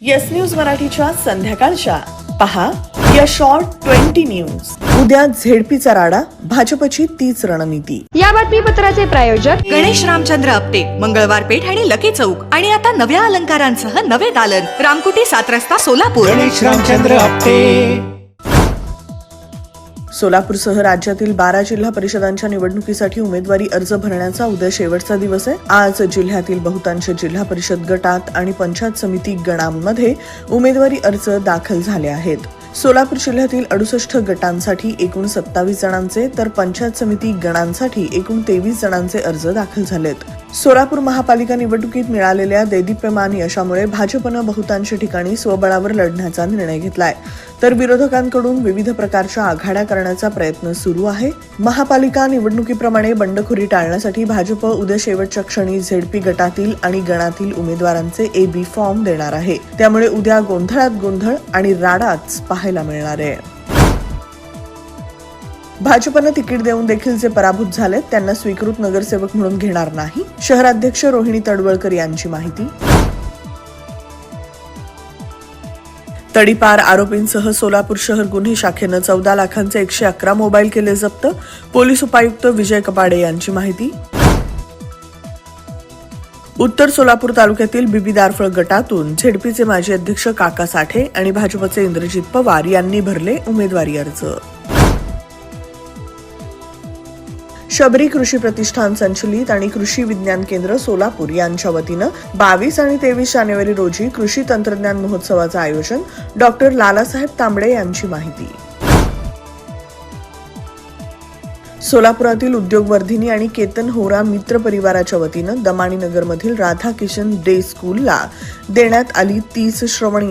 Yes news मराठीच्या संध्याकाळच्या. पहा या शॉर्ट ट्वेंटी न्यूज उद्या झेडपीचा राडा भाजपची तीच रणनीती. या बातमीपत्राचे प्रायोजक गणेश रामचंद्र आपटे मंगळवार पेठ आणि लकी चौक. आणि आता नव्या अलंकारांसह नवे दालन. रामकुटी सात रस्ता सोलापूर. गणेश रामचंद्र आपटे. सोलापूरसह राज्यातील बारा जिल्हा परिषदांच्या निवडणुकीसाठी उमेदवारी अर्ज भरण्याचा उद्या शेवटचा दिवस आहे. आज जिल्ह्यातील बहुतांश जिल्हा परिषद गटात आणि पंचायत समिती गणांमध्ये उमेदवारी अर्ज दाखल झाले आहेत. सोलापूर जिल्ह्यातील अडुसष्ट गटांसाठी एकूण सत्तावीस जणांचे तर पंचायत समिती गणांसाठी एकूण तेवीस जणांचे अर्ज दाखल झालेत. सोलापूर महापालिका निवडणुकीत मिळालेल्या देदीप्यमान यशामुळे भाजपनं बहुतांश ठिकाणी स्वबळावर लढण्याचा निर्णय घेतलाय. तर विरोधकांकडून विविध प्रकारच्या आघाड्या करण्याचा प्रयत्न सुरू आहे. महापालिका निवडणुकीप्रमाणे बंडखोरी टाळण्यासाठी भाजप उद्या शेवटच्या क्षणी झेडपी गटातील आणि गणातील उमेदवारांचे ए बी फॉर्म देणार आहे. त्यामुळे उद्या गोंधळात गोंधळ आणि राडाच पाहायला मिळणार आहे. भाजपनं तिकीट देऊन देखील जे पराभूत झालेत त्यांना स्वीकृत नगरसेवक म्हणून घेणार नाही. शहराध्यक्ष रोहिणी तडवळकर यांची माहिती. तडीपार आरोपींसह सोलापूर शहर गुन्हे शाखेनं चौदा लाखांचे एकशे अकरा मोबाईल केले जप्त. पोलीस उपायुक्त विजय कपाडे यांची माहिती. उत्तर सोलापूर तालुक्यातील बिबी दारफळ गटातून झेडपीचे माजी अध्यक्ष काका साठे आणि भाजपचे इंद्रजित पवार यांनी भरले उमेदवारी अर्ज. शबरी कृषी प्रतिष्ठान संचलित आणि कृषी विज्ञान केंद्र सोलापूर यांच्या वतीनं बावीस आणि तेवीस जानेवारी रोजी कृषी तंत्रज्ञान महोत्सवाचं आयोजन डॉक्टर लालासाहेब तांबडे यांची माहिती. सोलापुरातील उद्योगवर्धिनी आणि केतन होरा मित्र परिवाराच्या वतीनं दमाणी नगरमधील राधाकिशन डे स्कूलला देण्यात आली तीस श्रवण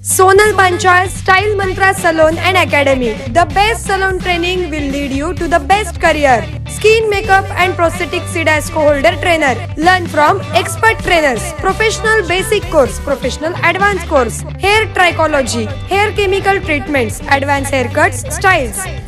Sonal Pancha Style Mantra Salon and Academy. The best salon training will lead you to the best career. Skin makeup and prosthetic CDASCO holder trainer. Learn from expert trainers. Professional basic course, professional advanced course, hair trichology, hair chemical treatments, advanced haircuts, styles.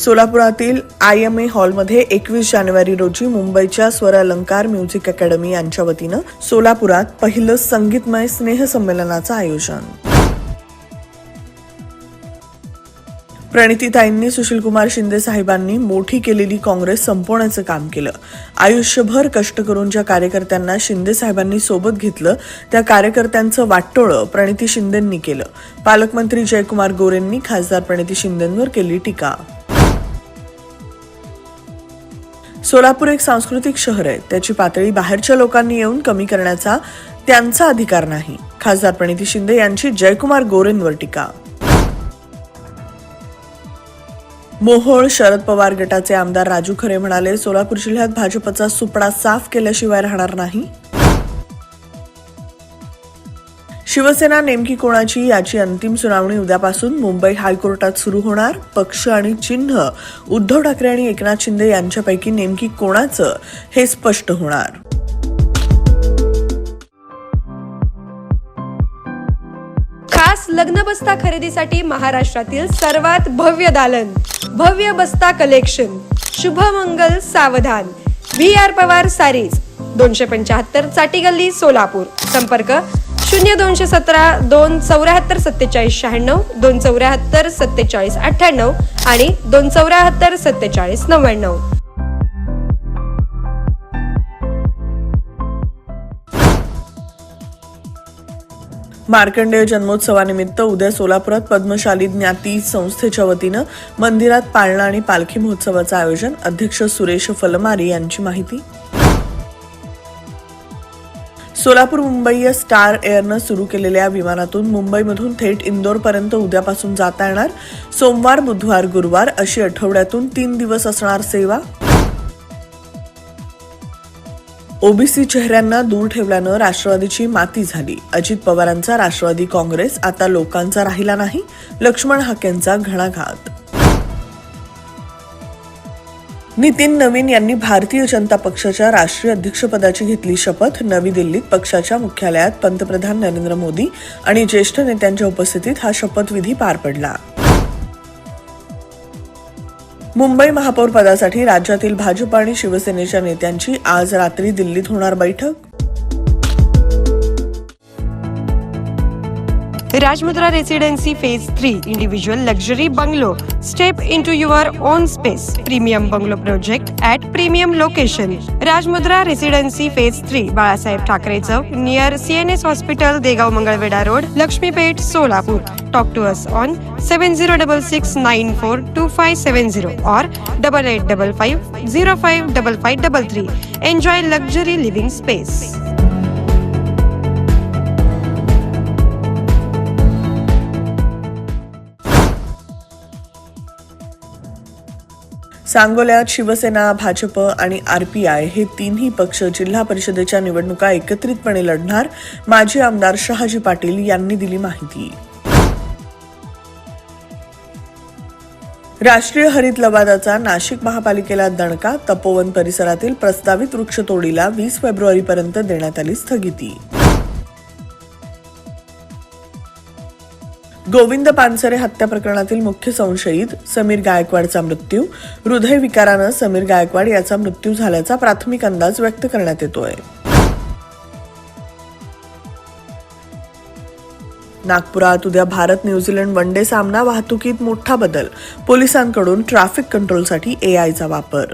सोलापुरातील I M A हॉलमध्ये एकवीस जानेवारी रोजी मुंबईच्या स्वर अलंकार music academy यांच्या वतीनं सोलापुरात पहिलं संगीतमय स्नेह संमेलनाचं आयोजन. प्रणितीताईंनी सुशीलकुमार शिंदे साहेबांनी मोठी केलेली काँग्रेस संपवण्याचं काम केलं. आयुष्यभर कष्ट करून ज्या कार्यकर्त्यांना शिंदे साहेबांनी सोबत घेतलं त्या कार्यकर्त्यांचं वाटोळं प्रणिती शिंदेंनी केलं. पालकमंत्री जयकुमार गोरेंनी खासदार प्रणिती शिंदेंवर केली टीका. सोलापूर एक सांस्कृतिक शहर आहे. त्याची पातळी बाहेरच्या लोकांनी येऊन कमी करण्याचा त्यांचा अधिकार नाही. खासदार प्रणिती शिंदे यांची जयकुमार गोरेंवर टीका. मोहोळ शरद पवार गटाचे आमदार राजू खरे म्हणाले सोलापूर जिल्ह्यात भाजपचा सुपडा साफ केल्याशिवाय राहणार नाही. शिवसेना नेमकी कोणाची याची अंतिम सुनावणी उद्यापासून मुंबई हायकोर्टात सुरू होणार? पक्ष आणि चिन्ह? उद्धव ठाकरे आणि एकनाथ शिंदे यांच्यापैकी नेमकी कोणाचं हे स्पष्ट होणार? खास लग्न बस्ता खरेदीसाठी महाराष्ट्रातील सर्वात भव्य दालन भव्य बस्ता collection Shubhmangal Savdhan. V R Pawar sarees. दोनशे पंच्याहत्तर चाटी गल्ली सोलापूर. संपर्क शून्य दोनशे सतरा दोन चौऱ्याहत्तर सत्तेचाळीस शहाण्णव दोन चौऱ्याहत्तर सत्तेचाळीस अठ्ठ्याण्णव आणि दोन चौऱ्याहत्तर सत्तेचाळीस नव्याण्णव. मार्कंडेय जन्मोत्सवानिमित्त उद्या सोलापुरात पद्मशाली ज्ञाती संस्थेच्या वतीनं मंदिरात पाळणा आणि पालखी महोत्सवाचं आयोजन अध्यक्ष सुरेश फलमारी यांची माहिती. सोलापूर मुंबई स्टार एअरनं सुरू केलेल्या विमानातून मुंबईमधून थेट इंदोरपर्यंत उद्यापासून जाता येणार. सोमवार बुधवार गुरुवार अशी आठवड्यातून तीन दिवस असणार सेवा. ओबीसी चेहऱ्यांना दूर ठेवल्यानं राष्ट्रवादीची माती झाली. अजित पवारांचा राष्ट्रवादी काँग्रेस आता लोकांचा राहिला नाही. लक्ष्मण हाकेंचा घणाघात. नितीन नवीन यांनी भारतीय जनता पक्षाच्या राष्ट्रीय अध्यक्षपदाची घेतली शपथ. नवी दिल्लीत पक्षाच्या मुख्यालयात पंतप्रधान नरेंद्र मोदी आणि ज्येष्ठ नेत्यांच्या उपस्थितीत हा शपथविधी पार पडला. मुंबई महापौर पदासाठी राज्यातील भाजप आणि शिवसेनेच्या नेत्यांची आज रात्री दिल्लीत होणार बैठक. Rajmudra residency phase three individual luxury bungalow step in to your own space premium bungalow project at premium location Rajmudra residency phase three Balasaheb Thackeray Chowk near C N S hospital Degaon Mangalvedha road Laxmipeth Solapur talk to us on seven zero double six nine four two five seven zero or double eight double five zero five double five double three enjoy luxury living space सांगोल्यात Shiv Sena BJP आणि RPI हे तिन्ही पक्ष जिल्हा परिषदेच्या निवडणुका एकत्रितपणे लढणार माजी आमदार शहाजी पाटील यांनी दिली माहिती. राष्ट्रीय हरित लवादाचा नाशिक महापालिकेला दणका तपोवन परिसरातील प्रस्तावित वृक्षतोडीला वीस फेब्रुवारीपर्यंत देण्यात आली स्थगिती. गोविंद पानसरे हत्या प्रकरणातील मुख्य संशयित समीर गायकवाडचा मृत्यू. हृदयविकारानं समीर गायकवाड याचा मृत्यू झाल्याचा प्राथमिक अंदाज व्यक्त करण्यात येतोय. नागपुरात उद्या भारत न्यूझीलंड वन डे सामना वाहतुकीत मोठा बदल. पोलिसांकडून ट्रॅफिक कंट्रोलसाठी एआयचा वापर.